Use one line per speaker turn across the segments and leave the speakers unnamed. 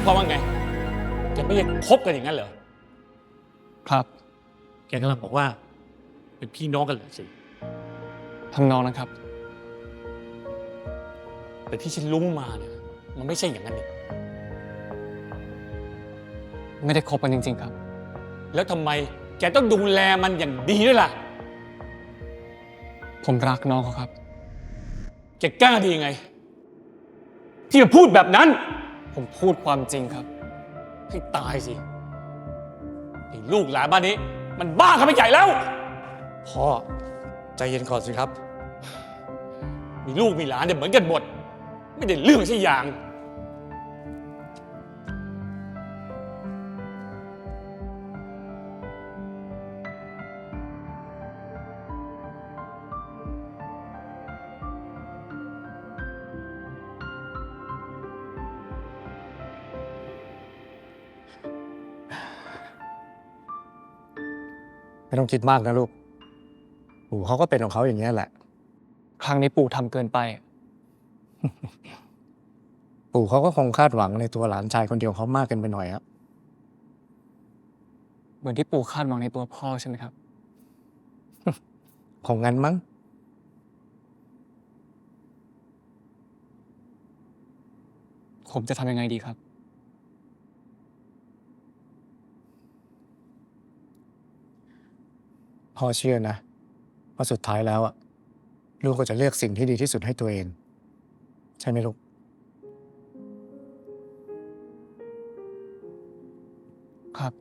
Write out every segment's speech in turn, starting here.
ายความว่าไง แกไม่ได้คบกันอย่างนั้นเหรอ
ครับ
แกกำลังบอกว่า เป็นพี่น้องกันเหรอสิ
ทำนองนะครับ
แต่ที่ฉันรู้มาเนี่ย มันไม่ใช่อย่างนั้นนี่
ไม่ได้คบกันจริง ๆ ครับ
แล้วทำไมแกต้องดูแลมันอย่างดีด้วยล่ะ
ผมรักน้องเขาครับ
แกกล้าดียังไง ที่จะพูดแบบนั้น
ผมพูดความจริงครับ
ให้ตายสิไอ้ลูกหลานบ้านนี้ มันบ้าเข้าไปใหญ่แล้ว
พ่อ ใจเย็นก่อนสิครับ
มีลูกมีหลานเนี่ยเหมือนกันหมด ไม่ได้เรื่องใช่อย่าง
ไม่ต้องคิดมากนะลูก ปู่เขาก็เป็นของเขาอย่างนี้ยแหละ
ครั้งนี้ปู่ทำเกินไป
ปู่เขาก็คงคาดหวังในตัวหลานชายคนเดียวเขามากเกินไปหน่อยอะ
เหมือนที่ปู่คาดหวังในตัวพ่อใช่ไหมครับ
คงงั้นมั้ง
ผมจะทำยังไงดีครับ
พ่อเชื่อนะ ว่าสุดท้ายแล้วอะลูกก็จะเลือกสิ่งที่ดีที่สุดให้ตัวเอง ใช่ไหมลูก
ครับ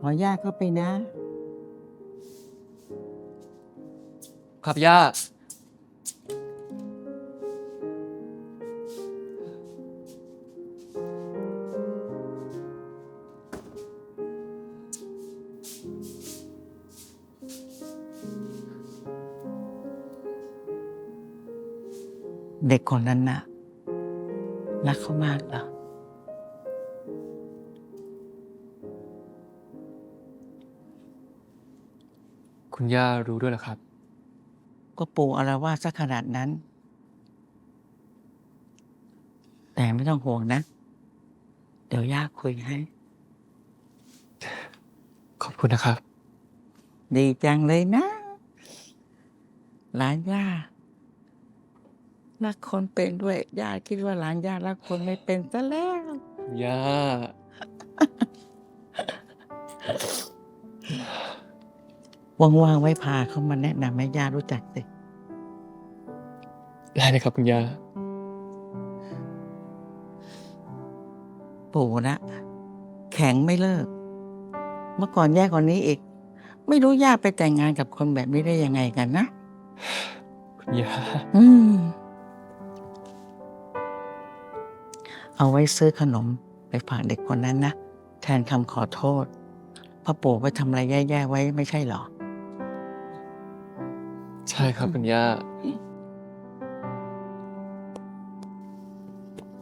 ขอญาตเข้าไปนะ
ครับย่า
เด็กคนนั้นน่ะรักเขามากเหรอ
คุณย่ารู้ด้วยเหรอครับ
ก็ปู่อารวาสซะขนาดนั้น แต่ไม่ต้องห่วงนะ เดี๋ยวย่าคุยให้
ขอบคุณนะครับ
ดีจังเลยนะ หลานย่ารักคนเป็นด้วยย่าคิดว่าหลานย่ารักคนไม่เป็นซะแล้ว
ย่า
ว่างๆไว้พาเขามาแนะนำให้ย่ารู้จักสิ
ได้เลยครับคุณย่า
ปู่นะ แข็งไม่เลิก เมื่อก่อนแย่กว่านี้อีก ไม่รู้ย่าไปแต่งงานกับคนแบบนี้ได้ยังไงกันนะ
คุณย่า
อืม เอาไว้ซื้อขนมไปฝากเด็กคนนั้นนะ แทนคำขอโทษเพ่อปู่ไปทำอะไรแย่ๆไว้ไม่ใช่เหรอ
ใช่ครับคุณย่า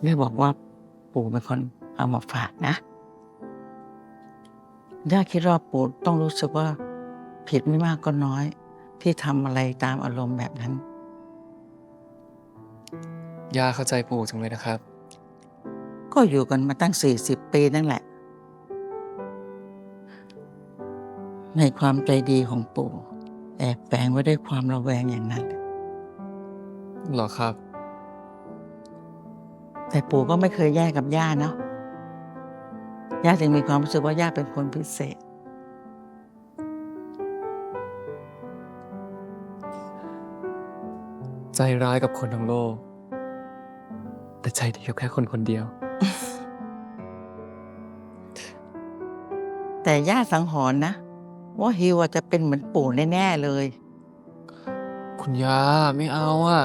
แม่บอกว่าปู่เป็นคนเอามาฝากนะย่าคิดว่าปู่ต้องรู้สึกว่า ผิดไม่มากก็น้อย ที่ทำอะไรตามอารมณ์แบบนั้น
ย่าเข้าใจปู่จังเลยนะครับ
ก็อยู่กันมาตั้งสี่สิบปีนั่นแหละ ในความใจดีของปู่ แอบแฝงไว้ด้วยความระแวงอย่างนั้น
เหรอครับ
แต่ปู่ก็ไม่เคยแยกกับย่าเนาะย่าจึงมีความรู้สึกว่าย่าเป็นคนพิเศษ
ใจร้ายกับคนทั้งโลก แต่ใจดีกับแค่คนคนเดียว
แต่ย่าสังหรณ์นะ ว่าฮิวอะจะเป็นเหมือนปู่แน่ๆเลย
คุณย่าไม่เอาอะ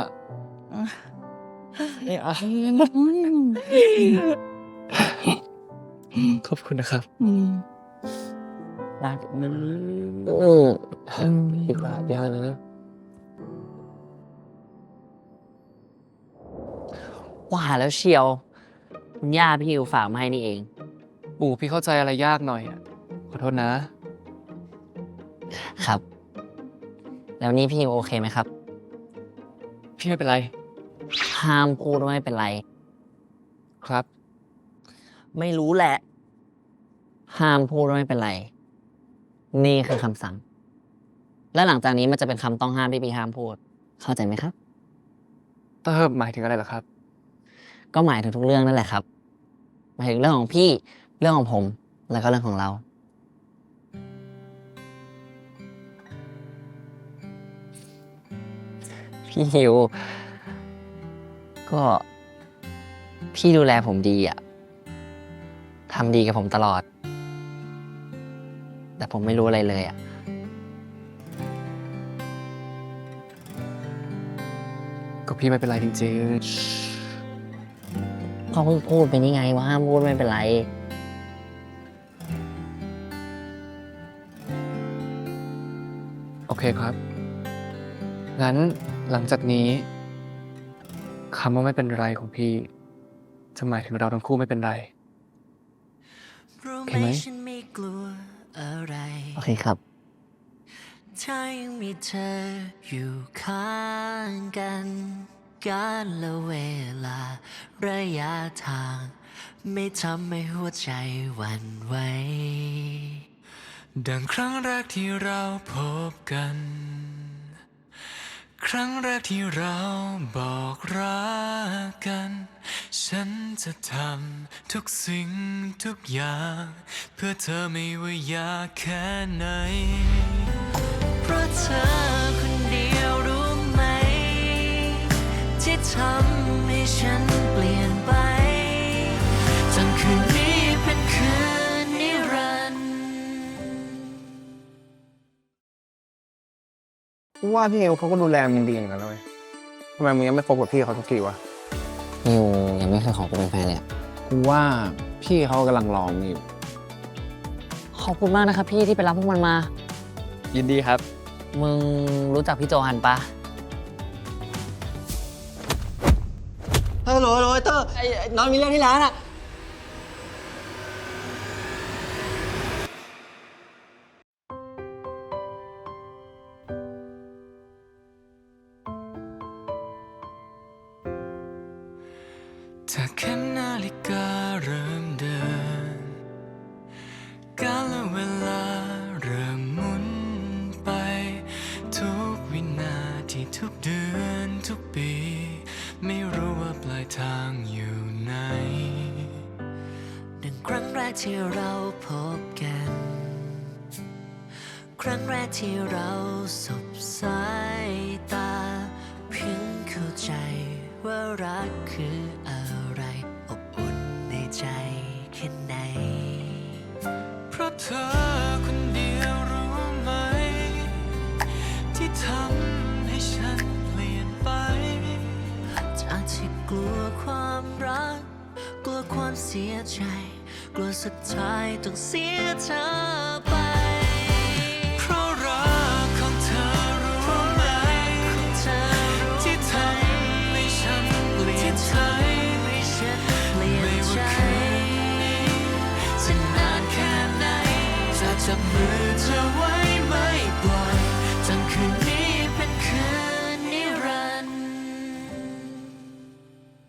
ไม่เอาขอบคุณนะครับ
อืมย่าจะไม่รู้
เออพี่ฝากย่านะ
ว่าแล้วเชียวคุณย่าพี่อิวฝากมาให้นี่เอง
ปู่พี่เข้าใจอะไรยากหน่อยอะขอโทษนะ
ครับ แล้วนี่พี่โอเคไหมครับ
พี่ไม่เป็นไร
ห้ามพูดว่าไม่เป็นไร
ครับ
ไม่รู้แหละ ห้ามพูดว่าไม่เป็นไร นี่คือคำสั่ง และหลังจากนี้มันจะเป็นคำต้องห้ามที่พี่ห้ามพูด เข้าใจไหมครับ
เติมหมายถึงอะไรเหรอครับ
ก็หมายถึงทุกเรื่องนั่นแหละครับ หมายถึงเรื่องของพี่ เรื่องของผม แล้วก็เรื่องของเรา พี่ฮิว ก็ พี่ดูแลผมดีอะทำดีกับผมตลอด แต่ผมไม่รู้อะไรเลยอะ
ก็พี่ไม่เป็นไรจริง
ก็เพิ่งพูดไปนี่ไงว่าห้ามพูดไม่เป็นไร
ๆ โอเคครับ งั้นหลังจากนี้คำว่าไม่เป็นไรของพี่ จะหมายถึงเราทั้งคู่ไม่เป็นไร
รู้
โอ
ไห
เค
ม
ไหม
ฉันไม่กลัวอะไร
โอเคครับ
ถ้ายังมีเธออยู่ข้างกัน การและเวลา ระยะทาง ไม่ทำให้หัวใจหวั่นไหว
ดังครั้งแรกที่เราพบกัน ครั้งแรกที่เราบอกรักกัน ฉันจะทำทุกสิ่งทุกอย่าง เพื่อเธอไม่ว่ายากแค่ไหน
เพราะเธอคนเดียวรู้ไหม ที่ทำให้ฉัน
ว่าพี่เอวเขาก็ดูแลมึงดีเหมือนกันเลยทำไมมึงยังไม่คบกับพี่เขาทุกทีวะ
นิวยังไม่เคยขอกูเป็นแฟนเลยอะ
กูว่าพี่เขากำลังรอมึงอยู่
ขอบคุณมากนะครับพี่ที่ไปรับพวกมันมา
ยินดีครับ
มึงรู้จักพี่โจฮันปะ
ฮัลโหลฮัลโหลไอ้เตอร์ไอ้ไอ้นอนมีเรื่องที่ร้านอะ
ถ้าเข็มนาฬิกาเริ่มเดิน กาลเวลาเริ่มหมุนไป ทุกวินาทีทุกเดือนทุกปี ไม่รู้ว่าปลายทางอยู่ไหน
หนึ่งครั้งแรกที่เราพบกัน ครั้งแรกที่เราสบส กลัวความรัก กลัวความเสียใจ กลัวสุดท้ายต้องเสียเธอไป